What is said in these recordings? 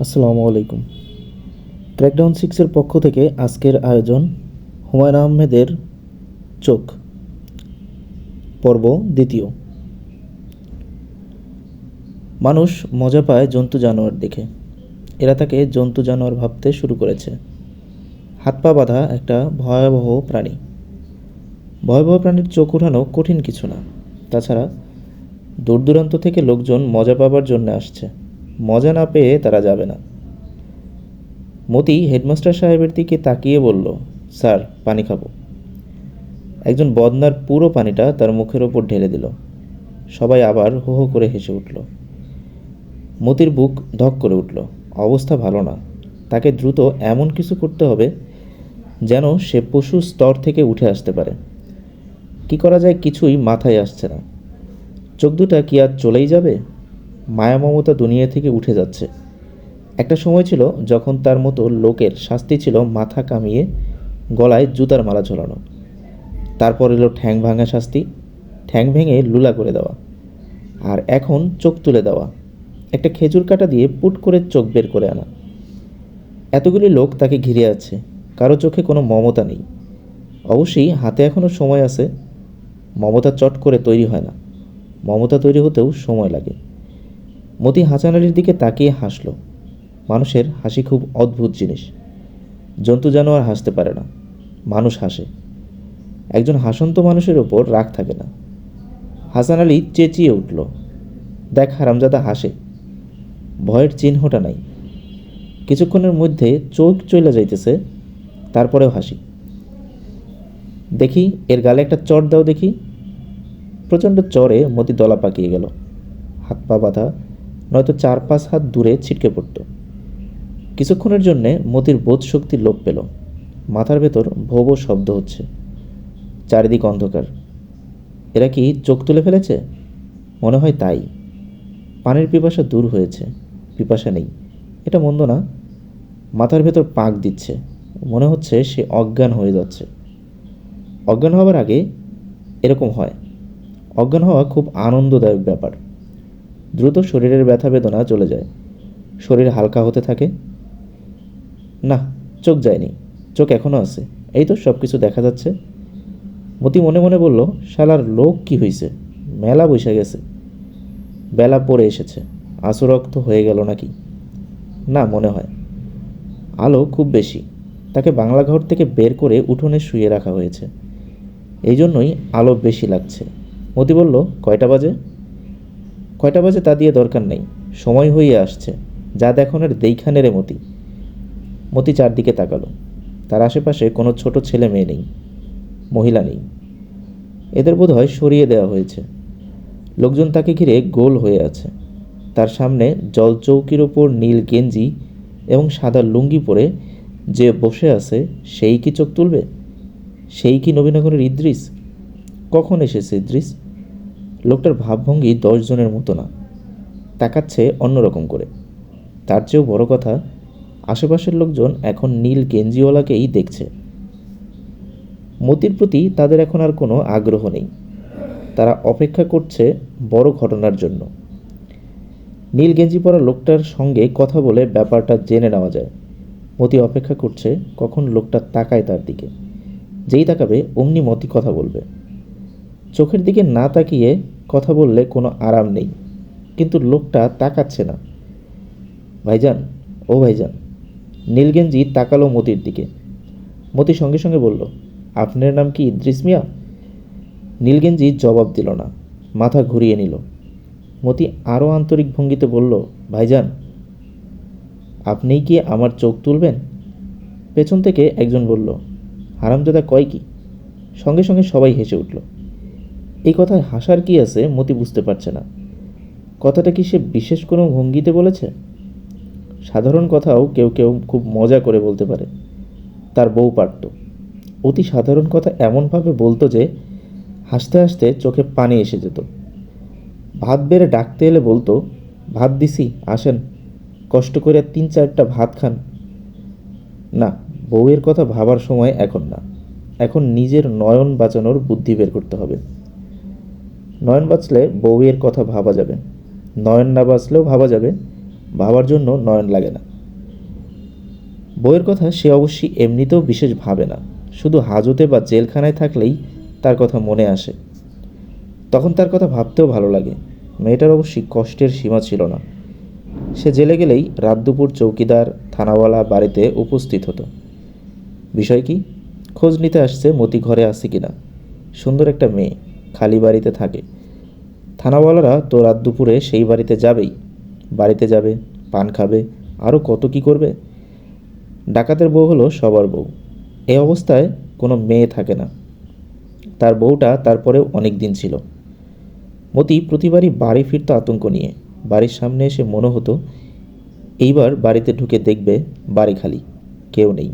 আসসালামু আলাইকুম। ক্র্যাকডাউন সিক্সের পক্ষ থেকে আজকের আয়োজন হুমায়ুন আহমেদের চোখ। পর্ব দ্বিতীয়। মানুষ মজা পায় জন্তু জানোয়ার দেখে। এরা তাকে জন্তু জানোয়ার ভাবতে শুরু করেছে। হাত পা বাঁধা একটা ভয়াবহ প্রাণী। ভয়াবহ প্রাণীর চোখ উঠানো কঠিন কিছু না। তাছাড়া দূর দূরান্ত থেকে লোকজন মজা পাবার জন্য আসছে। মজা না পেয়ে তারা যাবে না। মতি হেডমাস্টার সাহেবের দিকে তাকিয়ে বলল, স্যার, পানি খাব। একজন বদনার পুরো পানিটা তার মুখের ওপর ঢেলে দিল। সবাই আবার হো হো করে হেসে উঠল। মতির বুক ধক করে উঠল, অবস্থা ভালো না। তাকে দ্রুত এমন কিছু করতে হবে যেন সে পশু স্তর থেকে উঠে আসতে পারে। কি করা যায় কিছুই মাথায় আসছে না। চোখ দুটা কি আর চলেই যাবে? মায়া মমতা দুনিয়া থেকে উঠে যাচ্ছে। একটা সময় ছিল যখন তার মতো লোকের শাস্তি ছিল মাথা কামিয়ে গলায় জুতার মালা ঝোলানো। তারপর এলো ঠ্যাং ভাঙা শাস্তি, ঠ্যাং ভেঙে লুলা করে দেওয়া আর এখন চোখ তুলে দেওয়া, একটা খেজুর কাটা দিয়ে পুট করে চোখ বের করে আনা। এতগুলি লোক তাকে ঘিরে আছে, কারও চোখে কোনো মমতা নেই। অবশ্যই হাতে এখনও সময় আছে, মমতা চট করে তৈরি হয় না। মমতা তৈরি হতেও সময় লাগে। মতি হাসান আলীর দিকে তাকিয়ে হাসল। মানুষের হাসি খুব অদ্ভুত জিনিস। জন্তু জানোয়ার হাসতে পারে না। মানুষ হাসে। একজন হাসন্ত মানুষের ওপর রাগ থাকে না। হাসান আলী চেঁচিয়ে উঠল। দেখ, হারামজাদা হাসে। ভয়ের চিহ্নটা নাই। কিছুক্ষণের মধ্যে চোখ চলে যাইতেছে, তারপরেও হাসি। দেখি, এর গালে একটা চট দাও দেখি। প্রচণ্ড চরে মতি দলা পাকিয়ে গেল। হাত পা বাঁধা নয়তো চার পাঁচ হাত দূরে ছিটকে পড়ত। কিছুক্ষণের জন্যে মতির বোধ শক্তি লোপ পেল। মাথার ভেতর ভো ভো শব্দ হচ্ছে। চারিদিক অন্ধকার। এরা কি চোখ তুলে ফেলেছে? মনে হয় তাই। পানির পিপাসা দূর হয়েছে। পিপাসা নেই। এটা মন্দ না। মাথার ভেতর পাক দিচ্ছে। মনে হচ্ছে সে অজ্ঞান হয়ে যাচ্ছে। অজ্ঞান হওয়ার আগে এরকম হয়। অজ্ঞান হওয়া খুব আনন্দদায়ক ব্যাপার। দ্রুত শরীরের ব্যথা বেদনা চলে যায়। শরীর হালকা হতে থাকে। না, চোখ যায়নি। চোখ এখনও আছে। এই তো সব কিছু দেখা যাচ্ছে। মতি মনে মনে বলল, শালার লোক কি হইছে? মেলা বৈশা গেছে। বেলা পড়ে এসেছে। আসুরক্ত হয়ে গেল নাকি? না, মনে হয়। আলো খুব বেশি। তাকে বাংলা ঘর থেকে বের করে উঠোনে শুয়ে রাখা হয়েছে। এই জন্যই আলো বেশি লাগছে। মতি বলল, কয়টা বাজে? কয়টা বাজে তা দিয়ে দরকার নেই। সময় হয়ে আসছে। যা দেখানোর দেইখানে রে মতি। মতি চারদিকে তাকালো। তার আশেপাশে কোনো ছোট ছেলে মেয়ে নেই, মহিলা নেই। এদের বোধহয় সরিয়ে দেওয়া হয়েছে। লোকজন তাকে ঘিরে গোল হয়ে আছে। তার সামনে জলচৌকির ওপর নীল গেঞ্জি এবং সাদা লুঙ্গি পরে যে বসে আছে, সেই কি চোখ তুলবে? সেই কি নবীনগরের ইদ্রিস? কখন এসেছে ইদ্রিস? লোকটার ভাবভঙ্গি দশজনের মতো না। তাকাচ্ছে অন্যরকম করে। তার চেয়েও বড় কথা, আশেপাশের লোকজন এখন নীল গেঞ্জিওয়ালাকেই দেখছে। মতির প্রতি তাদের এখন আর কোনো আগ্রহ নেই। তারা অপেক্ষা করছে বড় ঘটনার জন্য। নীল গেঞ্জি পরা লোকটার সঙ্গে কথা বলে ব্যাপারটা জেনে নেওয়া যায়। মতি অপেক্ষা করছে কখন লোকটা তাকায় তার দিকে। যেই তাকাবে, অমনি মতি কথা বলবে। চোখের দিকে না তাকিয়ে কথা বললে কোনো আরাম নেই, কিন্তু লোকটা তাকাচ্ছে না। ভাইজান, ও ভাইজান, নীলগেঞ্জি তাকালো মতির দিকে। মতি সঙ্গে সঙ্গে বলল, আপনার নাম কি ইদ্রিস মিয়া? নীলগেঞ্জি জবাব দিল না, মাথা ঘুরিয়ে নিল। মতি আরও আন্তরিক ভঙ্গিতে বলল, ভাইজান, আপনিই কি আমার চোখ তুলবেন? পেছন থেকে একজন বলল, হারামজাদা কয় কি? সঙ্গে সঙ্গে সবাই হেসে উঠল। এই কথায় হাসার কি আছে মতি বুঝতে পারছে না। কথাটা কি সে বিশেষ কোনো ভঙ্গিতে বলেছে? সাধারণ কথাও কেউ কেউ খুব মজা করে বলতে পারে। তার বউ পারত। অতি সাধারণ কথা এমনভাবে বলতো যে, হাসতে হাসতে চোখে পানি এসে যেত। ভাত বেড়ে ডাকতে এলে বলতো, ভাত দিছি, আসেন। কষ্ট করে তিন চারটা ভাত খান। না, বউয়ের কথা ভাবার সময় এখন না। এখন নিজের নয়ন বাঁচানোর বুদ্ধি বের করতে হবে। নয়ন বাঁচলে বউয়ের কথা ভাবা যাবে। নয়ন না বাঁচলেও ভাবা যাবে, ভাবার জন্য নয়ন লাগে না। বইয়ের কথা সে অবশ্যই এমনিতেও বিশেষ ভাবে না। শুধু হাজতে বা জেলখানায় থাকলেই তার কথা মনে আসে। তখন তার কথা ভাবতেও ভালো লাগে। মেয়েটার অবশ্যই কষ্টের সীমা ছিল না। সে জেলে গেলেই রাত দুপুর চৌকিদার, থানাওয়ালা বাড়িতে উপস্থিত হতো। বিষয় কি? খোঁজ নিতে আসছে মতি ঘরে আছে কিনা। সুন্দর একটা মেয়ে। খালি বাড়িতে থাকে। থানাওয়ালারা তো রাত দুপুরে সেই বাড়িতে যাবেই। বাড়িতে যাবে, পান খাবে আরও কত কি করবে? ডাকাতের বউ হলো সবার বউ। এ অবস্থায় কোনো মেয়ে থাকে না। তার বউটা তারপরেও অনেক দিন ছিল। মতি প্রতিবারই বাড়ি ফিরত আতঙ্ক নিয়ে। বাড়ির সামনে এসে মনে হতো, এইবার বাড়িতে ঢুকে দেখবে বাড়ি খালি, কেউ নেই।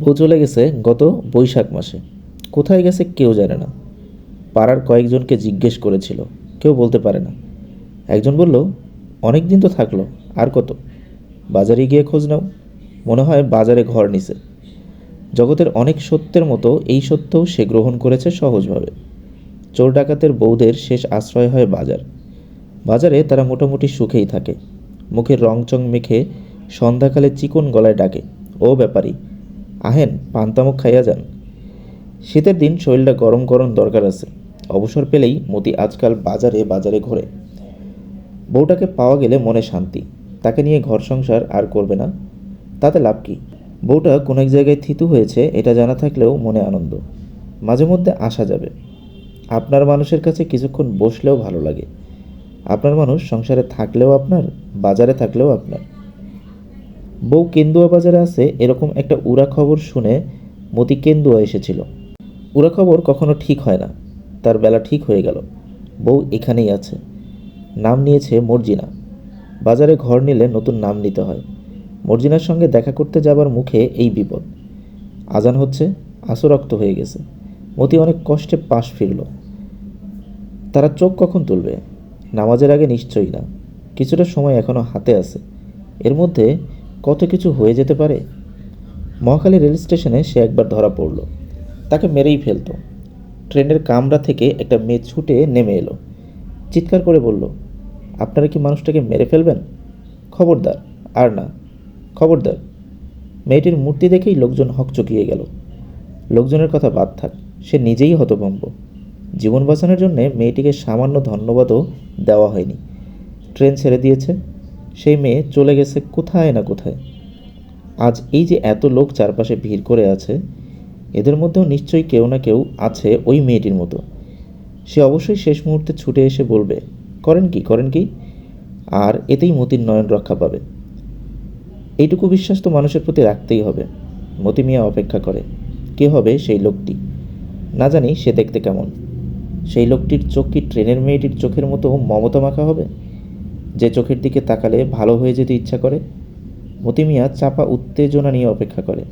বউ চলে গেছে গত বৈশাখ মাসে। কোথায় গেছে কেউ জানে না। পাড়ার কয়েকজনকে জিজ্ঞেস করেছিল। কেউ বলতে পারে না। একজন বলল, অনেক দিন তো থাকল, আর কত? বাজারে গিয়ে খোঁজ নাও। মনে হয় বাজারে ঘর নিছে। জগতের অনেক সত্যের মতো এই সত্যও সে গ্রহণ করেছে সহজভাবে। চোর ডাকাতের বউদের শেষ আশ্রয় হয় বাজার। বাজারে তারা মোটামুটি সুখেই থাকে। মুখের রংচং মেখে সন্ধ্যাকালে চিকন গলায় ডাকে, ও ব্যাপারী, আহেন পান্তামুখ খাইয়া যান। শীতের দিন শরীরটা গরম গরম দরকার আছে। অবসর পেলেই মতি আজকাল বাজারে বাজারে ঘোরে। বউটাকে পাওয়া গেলে মনে শান্তি, তাকে নিয়ে ঘর সংসার আর করবে না। তাতে লাভ কি? বউটা কোনো এক জায়গায় থিতু হয়েছে, এটা জানা থাকলেও মনে আনন্দ। মাঝে মধ্যে আসা যাবে। আপনার মানুষের কাছে কিছুক্ষণ বসলেও ভালো লাগে। আপনার মানুষ সংসারে থাকলেও আপনার, বাজারে থাকলেও আপনার। বউ কেন্দুয়া বাজারে আছে এরকম একটা উড়া খবর শুনে মতি কেন্দুয়া এসেছিল। উড়া খবর কখনো ঠিক হয় না। তার বেলা ঠিক হয়ে গেল। বউ এখানেই আছে। নাম নিয়েছে মর্জিনা। বাজারে ঘর নিলে নতুন নাম নিতে হয়। মর্জিনার সঙ্গে দেখা করতে যাবার মুখে এই বিপদ। আজান হচ্ছে আসরক্ত হয়ে গেছে। মতি অনেক কষ্টে পাশ ফিরল। তারা চোখ কখন তুলবে? নামাজের আগে নিশ্চয়ই না। কিছুটা সময় এখনও হাতে আছে। এর মধ্যে কত কিছু হয়ে যেতে পারে? মহাখালী রেল স্টেশনে সে একবার ধরা পড়ল। তাকে মেরেই ফেলতো। ট্রেনের কামরা থেকে একটা মেয়ে ছুটে নেমে এলো। চিৎকার করে বলল, আপনারা কি মানুষটাকে মেরে ফেলবেন? খবরদার, আর না, খবরদার। মেয়েটির মূর্তি দেখেই লোকজন হকচকিয়ে গেল। লোকজনের কথা বাদ থাক, সে নিজেই হতভম্ব। জীবন বাঁচানোর জন্যে মেয়েটিকে সামান্য ধন্যবাদও দেওয়া হয়নি। ট্রেন ছেড়ে দিয়েছে, সেই মেয়ে চলে গেছে কোথায় না কোথায়? আজ এই যে এত লোক চারপাশে ভিড় করে আছে এদের মধ্যেও নিশ্চয়ই কেউ না কেউ আছে ওই মেয়েটির মতো। সে অবশ্যই শেষ মুহূর্তে ছুটে এসে বলবে, করেন কি করেন কি? আর এতেই মতির নয়ন রক্ষা পাবে। এইটুকু বিশ্বাস তো মানুষের প্রতি রাখতেই হবে। মতি মিয়া অপেক্ষা করে, কে হবে সেই লোকটি? না জানি সে দেখতে কেমন। সেই লোকটির চোখ কি ট্রেনের মেয়েটির চোখের মতো মমতা মাখা হবে? যে চোখের দিকে তাকালে ভালো হয়ে যেতে ইচ্ছা করে? মতি মিয়া চাপা উত্তেজনা নিয়ে অপেক্ষা করে।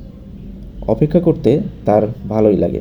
অপেক্ষা করতে তার ভালোই লাগে।